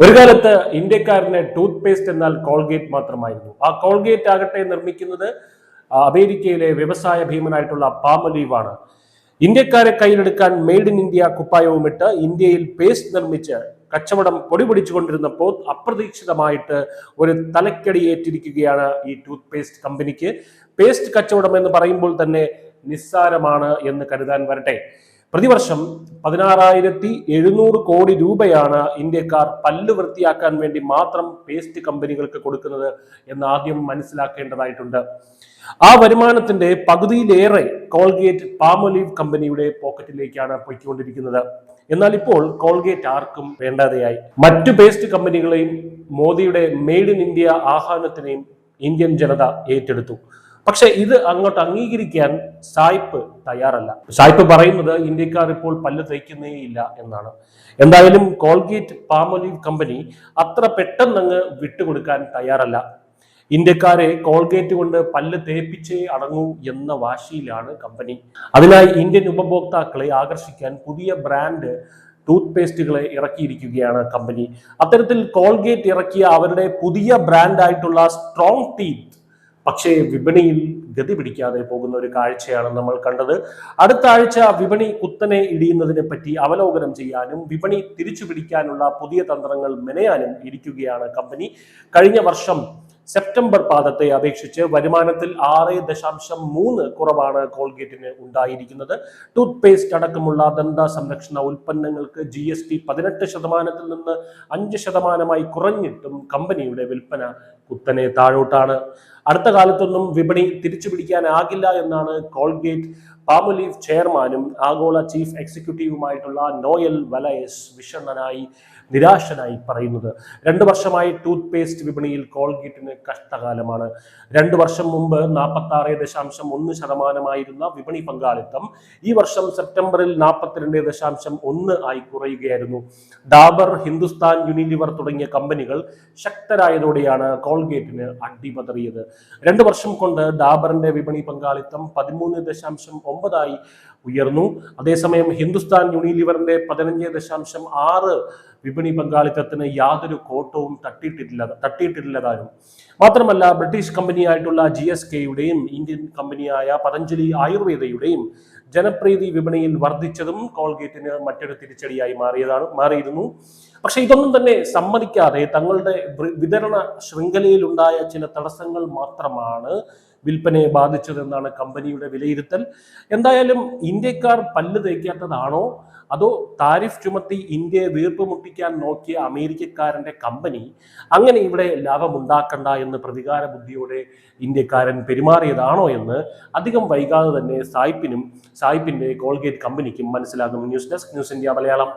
ഒരു കാലത്ത് ഇന്ത്യക്കാരന് ടൂത്ത് പേസ്റ്റ് എന്നാൽ കോൾഗേറ്റ് മാത്രമായിരുന്നു. ആ കോൾഗേറ്റ് ആകട്ടെ നിർമ്മിക്കുന്നത് അമേരിക്കയിലെ വ്യവസായ ഭീമനായിട്ടുള്ള പാമലീവാണ് ഇന്ത്യക്കാരെ കയ്യിലെടുക്കാൻ മെയ്ഡ് ഇൻ ഇന്ത്യ കുപ്പായവും ഇട്ട് ഇന്ത്യയിൽ പേസ്റ്റ് നിർമ്മിച്ച് കച്ചവടം പൊടിപിടിച്ചുകൊണ്ടിരുന്നപ്പോൾ അപ്രതീക്ഷിതമായിട്ട് ഒരു തലക്കടി ഏറ്റിരിക്കുകയാണ് ഈ ടൂത്ത് പേസ്റ്റ് കമ്പനിക്ക്. പേസ്റ്റ് കച്ചവടം എന്ന് പറയുമ്പോൾ തന്നെ നിസ്സാരമാണ് എന്ന് കരുതാൻ വരട്ടെ. പ്രതിവർഷം പതിനാറായിരത്തി എഴുന്നൂറ് കോടി രൂപയാണ് ഇന്ത്യക്കാർ പല്ല് വൃത്തിയാക്കാൻ വേണ്ടി മാത്രം പേസ്റ്റ് കമ്പനികൾക്ക് കൊടുക്കുന്നത് എന്ന് ആദ്യം മനസ്സിലാക്കേണ്ടതായിട്ടുണ്ട്. ആ വരുമാനത്തിന്റെ പകുതിയിലേറെ കോൾഗേറ്റ് പാമൊലീവ് കമ്പനിയുടെ പോക്കറ്റിലേക്കാണ് പൊയ്ക്കൊണ്ടിരിക്കുന്നത്. എന്നാൽ ഇപ്പോൾ കോൾഗേറ്റ് ആർക്കും വേണ്ടാതെയായി. മറ്റു പേസ്റ്റ് കമ്പനികളെയും മോദിയുടെ മെയ്ഡ് ഇൻ ഇന്ത്യ ആഹ്വാനത്തിനെയും ഇന്ത്യൻ ജനത ഏറ്റെടുത്തു. പക്ഷെ ഇത് അങ്ങോട്ട് അംഗീകരിക്കാൻ സായിപ്പ് തയ്യാറല്ല. സായിപ്പ് പറയുന്നത് ഇന്ത്യക്കാർ ഇപ്പോൾ പല്ല് തേക്കുന്നേ ഇല്ല എന്നാണ്. എന്തായാലും കോൾഗേറ്റ് പാമൊലീവ് കമ്പനി അത്ര പെട്ടെന്നങ്ങ് വിട്ടുകൊടുക്കാൻ തയ്യാറല്ല. ഇന്ത്യക്കാരെ കോൾഗേറ്റ് കൊണ്ട് പല്ല് തേപ്പിച്ചേ അടങ്ങൂ എന്ന വാശിയിലാണ് കമ്പനി. അതിനായി ഇന്ത്യൻ ഉപഭോക്താക്കളെ ആകർഷിക്കാൻ പുതിയ ബ്രാൻഡ് ടൂത്ത് പേസ്റ്റുകളെ ഇറക്കിയിരിക്കുകയാണ് കമ്പനി. അത്തരത്തിൽ കോൾഗേറ്റ് ഇറക്കിയ അവരുടെ പുതിയ ബ്രാൻഡായിട്ടുള്ള സ്ട്രോങ് ടീത്ത് പക്ഷേ വിപണിയിൽ ഗതി പിടിക്കാതെ പോകുന്ന ഒരു കാഴ്ചയാണ് നമ്മൾ കണ്ടത്. അടുത്ത ആഴ്ച വിപണി കുത്തനെ ഇടിയുന്നതിനെ പറ്റി അവലോകനം ചെയ്യാനും വിപണി തിരിച്ചു പിടിക്കാനുള്ള പുതിയ തന്ത്രങ്ങൾ മെനയാനും ഇരിക്കുകയാണ് കമ്പനി. കഴിഞ്ഞ വർഷം സെപ്റ്റംബർ പാദത്തെ അപേക്ഷിച്ച് വരുമാനത്തിൽ ആറ് ദശാംശം മൂന്ന് കുറവാണ് കോൾഗേറ്റിന് ഉണ്ടായിരിക്കുന്നത്. ടൂത്ത് പേസ്റ്റ് അടക്കമുള്ള ദന്ത സംരക്ഷണ ഉൽപ്പന്നങ്ങൾക്ക് ജി എസ് ടി പതിനെട്ട് ശതമാനത്തിൽ നിന്ന് അഞ്ച് ശതമാനമായി കുറഞ്ഞിട്ടും കമ്പനിയുടെ വിൽപ്പന കുത്തനെ താഴോട്ടാണ്. അടുത്ത കാലത്തൊന്നും വിപണി തിരിച്ചു പിടിക്കാനാകില്ല എന്നാണ് കോൾഗേറ്റ് പാമുലീഫ് ചെയർമാനും ആഗോള ചീഫ് എക്സിക്യൂട്ടീവുമായിട്ടുള്ള നോയൽ വലയസ് വിഷണ്ണനായി നിരാശനായി പറയുന്നത്. രണ്ട് വർഷമായി ടൂത്ത് പേസ്റ്റ് വിപണിയിൽ കോൾഗേറ്റിന് കഷ്ടകാലമാണ്. രണ്ട് വർഷം മുമ്പ് നാൽപ്പത്തി ആറ് ദശാംശം ഒന്ന് ശതമാനമായിരുന്ന വിപണി പങ്കാളിത്തം ഈ വർഷം സെപ്റ്റംബറിൽ നാൽപ്പത്തിരണ്ട് ദശാംശം ഒന്ന് ആയി കുറയുകയായിരുന്നു. ഡാബർ ഹിന്ദുസ്ഥാൻ യൂണിലിവർ തുടങ്ങിയ കമ്പനികൾ ശക്തരായതോടെയാണ് കോൾഗേറ്റിന് അടിപതറിയത് രണ്ട് വർഷം കൊണ്ട് ഡാബറിന്റെ വിപണി പങ്കാളിത്തം പതിമൂന്ന് ദശാംശം ഒമ്പതായി ഉയർന്നു. അതേസമയം ഹിന്ദുസ്ഥാൻ യൂണിലിവറിന്റെ പതിനഞ്ച് ദശാംശം ആറ് വിപണി പങ്കാളിത്തത്തിന് യാതൊരു കോട്ടവും തട്ടിയിട്ടില്ല തട്ടിയിട്ടില്ലതാനും. മാത്രമല്ല ബ്രിട്ടീഷ് കമ്പനിയായിട്ടുള്ള ജി എസ് കെയുടെയും ഇന്ത്യൻ കമ്പനിയായ പതഞ്ജലി ആയുർവേദയുടെയും ജനപ്രീതി വിപണിയിൽ വർദ്ധിച്ചതും കോൾഗേറ്റിന് മറ്റൊരു തിരിച്ചടിയായി മാറിയതാണ് മാറിയിരുന്നു. പക്ഷെ ഇതൊന്നും തന്നെ സമ്മതിക്കാതെ തങ്ങളുടെ വിതരണ ശൃംഖലയിലുണ്ടായ ചില തടസ്സങ്ങൾ മാത്രമാണ് വിൽപ്പനയെ ബാധിച്ചതെന്നാണ് കമ്പനിയുടെ വിലയിരുത്തൽ. എന്തായാലും ഇന്ത്യക്കാർ പല്ല് തേക്കാത്തതാണോ? അതോ താരിഫ് ചുമത്തി ഇന്ത്യയെ വീർപ്പ് മുട്ടിക്കാൻ നോക്കിയ അമേരിക്കക്കാരന്റെ കമ്പനി അങ്ങനെ ഇവിടെ ലാഭമുണ്ടാക്കണ്ട എന്ന് പ്രതികാര ബുദ്ധിയോടെ ഇന്ത്യക്കാരൻ പെരുമാറിയതാണോ എന്ന് അധികം വൈകാതെ തന്നെ സായിപ്പിനും സായിപ്പിന്റെ കോൾഗേറ്റ് കമ്പനിക്കും മനസ്സിലാകും. News desk news India Malayalam.